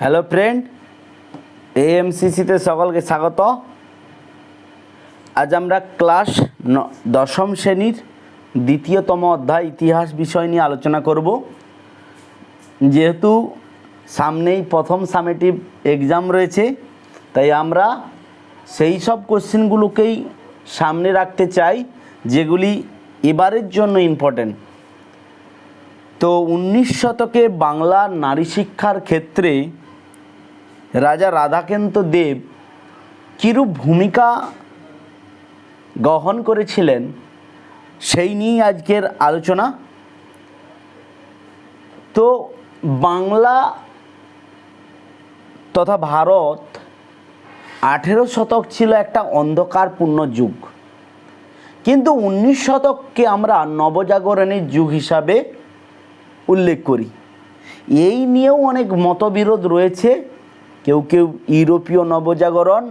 Hello friend এএমসিসিতে সকলকে স্বাগত। আজ আমরা ক্লাস দশম শ্রেণির দ্বিতীয়তম অধ্যায় ইতিহাস বিষয় নিয়ে আলোচনা করব। যেহেতু সামনেই প্রথম সামেটিভ এক্সাম রয়েছে, তাই আমরা সেই সব কোশ্চেনগুলোকেই সামনে রাখতে চাই, যেগুলি এবারের জন্য ইম্পর্ট্যান্ট তো উনিশ শতকে বাংলা নারী শিক্ষার ক্ষেত্রে রাজা রাধাকান্ত দেব কিরূপ ভূমিকা গ্রহণ করেছিলেন, সেই নিয়েই আজকের আলোচনা। তো বাংলা তথা ভারত আঠেরো শতক ছিল একটা অন্ধকারপূর্ণ যুগ। কিন্তু উনিশ শতককে আমরা নবজাগরণের যুগ হিসাবে উল্লেখ করি। এই নিয়েও অনেক মতবিরোধ রয়েছে। কেউ কেউ ইউরোপীয় নবজাগরণ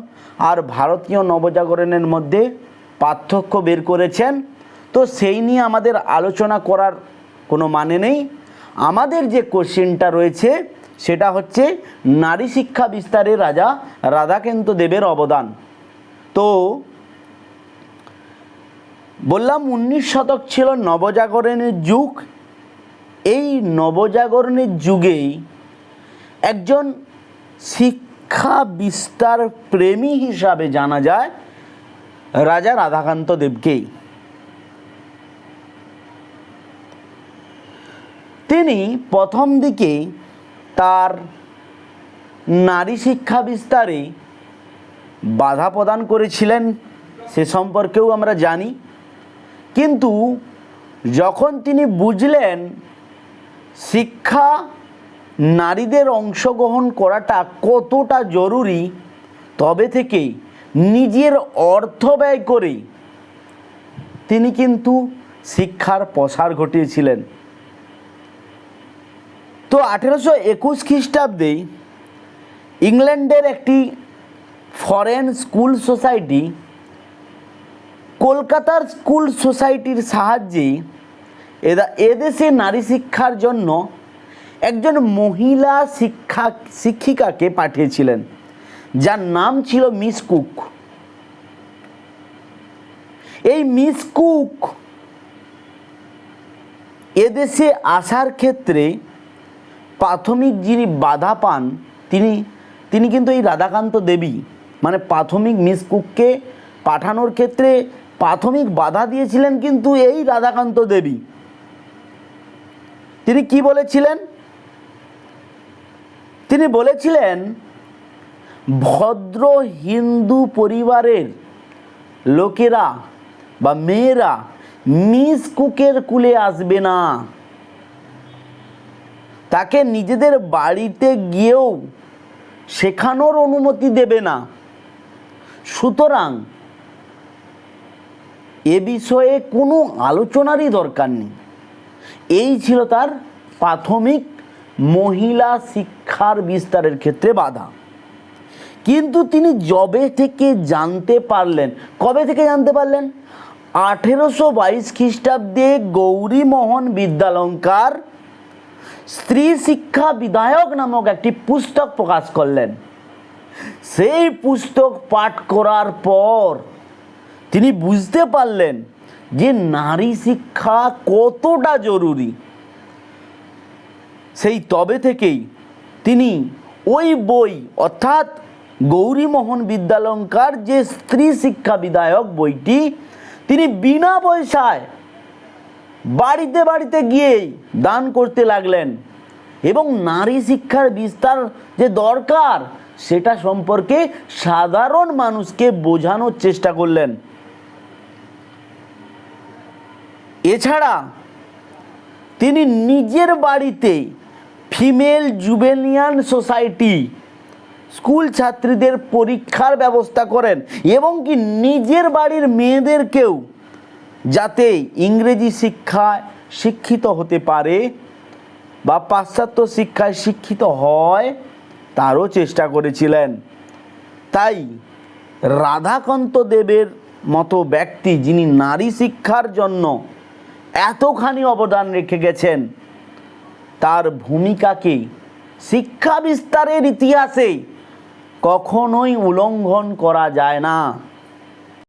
আর ভারতীয় নবজাগরণের মধ্যে পার্থক্য বের করেছেন। তো সেই নিয়ে আমাদের আলোচনা করার কোনো মানে নেই। আমাদের যে কোশ্চেনটা রয়েছে, সেটা হচ্ছে নারী শিক্ষা বিস্তারে রাজা রাধাকান্ত দেবের অবদান। তো বললাম উনিশ শতক ছিল নবজাগরণের যুগ। এই নবজাগরণের যুগেই একজন শিক্ষা বিস্তার প্রেমী হিসাবে জানা যায় রাজা রাধাকান্ত দেবকেই। তিনি প্রথম দিকে তার নারী শিক্ষা বিস্তারে বাধা প্রদান করেছিলেন, সে সম্পর্কেও আমরা জানি। কিন্তু যখন তিনি বুঝলেন শিক্ষা নারীদের অংশগ্রহণ করাটা কতটা জরুরি? তবে থেকেই নিজের অর্থ ব্যয় করে তিনি কিন্তু শিক্ষার প্রসার ঘটিয়েছিলেন। তো আঠেরোশো একুশ খ্রিস্টাব্দে ইংল্যান্ডের একটি ফরেন স্কুল সোসাইটি কলকাতার স্কুল সোসাইটির সাহায্যে এদা, এদেশে নারী শিক্ষার জন্য একজন মহিলা শিক্ষা, শিক্ষিকাকে পাঠিয়েছিলেন, যার নাম ছিল মিস কুক। এই মিস কুক এদেশে আসার ক্ষেত্রে প্রাথমিক যিনি বাধা পান, তিনি তিনি কিন্তু এই রাধাকান্ত দেবী। মানে প্রাথমিক মিস কুককে পাঠানোর ক্ষেত্রে প্রাথমিক বাধা দিয়েছিলেন কিন্তু এই রাধাকান্ত দেবী। তিনি কি বলেছিলেন? তিনি বলেছিলেন, ভদ্র হিন্দু পরিবারের লোকেরা বা মেয়েরা মিস কুকের কুলে আসবে না। তাকে নিজেদের বাড়িতে গিয়েও শেখানোর অনুমতি দেবে না। সুতরাং এ বিষয়ে কোনো আলোচনারই দরকার নেই। এই ছিল তার প্রাথমিক মহিলা শিক্ষার বিস্তারের ক্ষেত্রে বাধা। কিন্তু তিনি জবে থেকে জানতে পারলেন, কবে থেকে জানতে পারলেন? আঠেরোশো বাইশ খ্রিস্টাব্দে গৌরীমোহন বিদ্যালঙ্কার স্ত্রী শিক্ষা বিধায়ক নামক একটি পুস্তক প্রকাশ করলেন। সেই পুস্তক পাঠ করার পর তিনি বুঝতে পারলেন যে নারী শিক্ষা কতটা জরুরি। সেই তবে থেকেই তিনি ওই বই, অর্থাৎ গৌরীমোহন বিদ্যালঙ্কার যে স্ত্রী শিক্ষা বিধায়ক বইটি, তিনি বিনা পয়সায় বাড়িতে বাড়িতে গিয়েই দান করতে লাগলেন এবং নারী শিক্ষার বিস্তার যে দরকার, সেটা সম্পর্কে সাধারণ মানুষকে বোঝানোর চেষ্টা করলেন। এছাড়া তিনি নিজের বাড়িতে ফিমেল জুবেনিয়ান সোসাইটি স্কুল ছাত্রীদের পরীক্ষার ব্যবস্থা করেন এবং কি নিজের বাড়ির মেয়েদেরকেও যাতে ইংরেজি শিক্ষায় শিক্ষিত হতে পারে বা পাশ্চাত্য শিক্ষায় শিক্ষিত হয়, তারও চেষ্টা করেছিলেন। তাই রাধাকান্ত দেবের মতো ব্যক্তি যিনি নারী শিক্ষার জন্য এতখানি অবদান রেখে গেছেন তার ভূমিকাকে শিক্ষা বিস্তারের ইতিহাসে কখনোই উলঙ্ঘন করা যায় না।